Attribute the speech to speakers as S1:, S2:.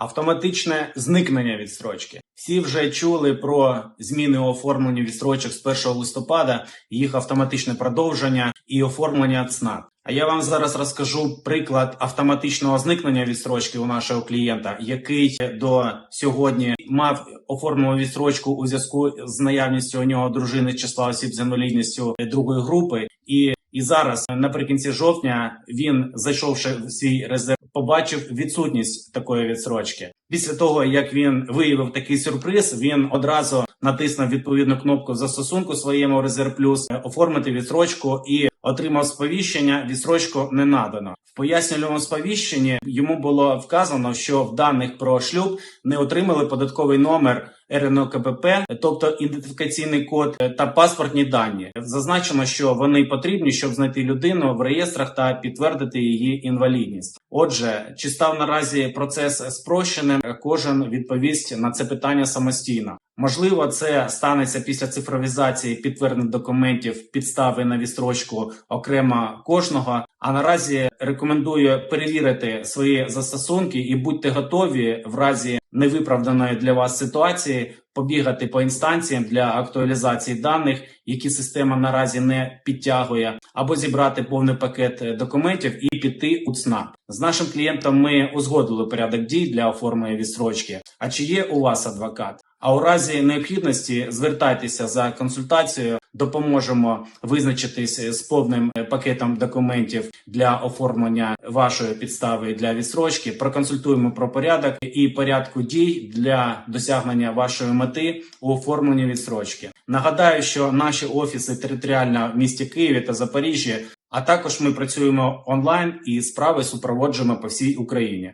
S1: Автоматичне зникнення відстрочки. Всі вже чули про зміни у оформленні відстрочок з 1 листопада, їх автоматичне продовження і оформлення ЦНАП. А я вам зараз розкажу приклад автоматичного зникнення відстрочки у нашого клієнта, який до сьогодні мав оформлену відстрочку у зв'язку з наявністю у нього дружини числа осіб з інвалідністю другої групи. І, і зараз, наприкінці жовтня, він, зайшовши в свій резерв, побачив відсутність такої відстрочки. Після того, як він виявив такий сюрприз, він одразу натиснув відповідну кнопку застосунку своєму Резерв Плюс, оформити відстрочку і отримав сповіщення. Відстрочку не надано. В пояснювальному сповіщенні йому було вказано, що в даних про шлюб не отримали податковий номер РНОКПП, тобто ідентифікаційний код е, та паспортні дані. Зазначено, що вони потрібні, щоб знайти людину в реєстрах та підтвердити її інвалідність. Отже, чи став наразі процес спрощеним? Кожен відповість на це питання самостійно. Можливо, це станеться після цифровізації підтверджених документів підстави на відстрочку окремо кожного. А наразі рекомендую перевірити свої застосунки і будьте готові в разі невиправданої для вас ситуації побігати по інстанціям для актуалізації даних, які система наразі не підтягує, або зібрати повний пакет е, документів і піти у ЦНАП. З нашим клієнтом ми узгодили порядок дій для оформлення відстрочки. А чи є у вас адвокат? А у разі необхідності звертайтеся за консультацією, допоможемо визначитись з повним пакетом документів для оформлення вашої підстави для відстрочки. Проконсультуємо про порядок і порядку дій для досягнення вашої мети у оформленні відстрочки. Нагадаю, що наші офіси територіально в місті Києві та Запоріжжі, а також ми працюємо онлайн і справи супроводжуємо по всій Україні.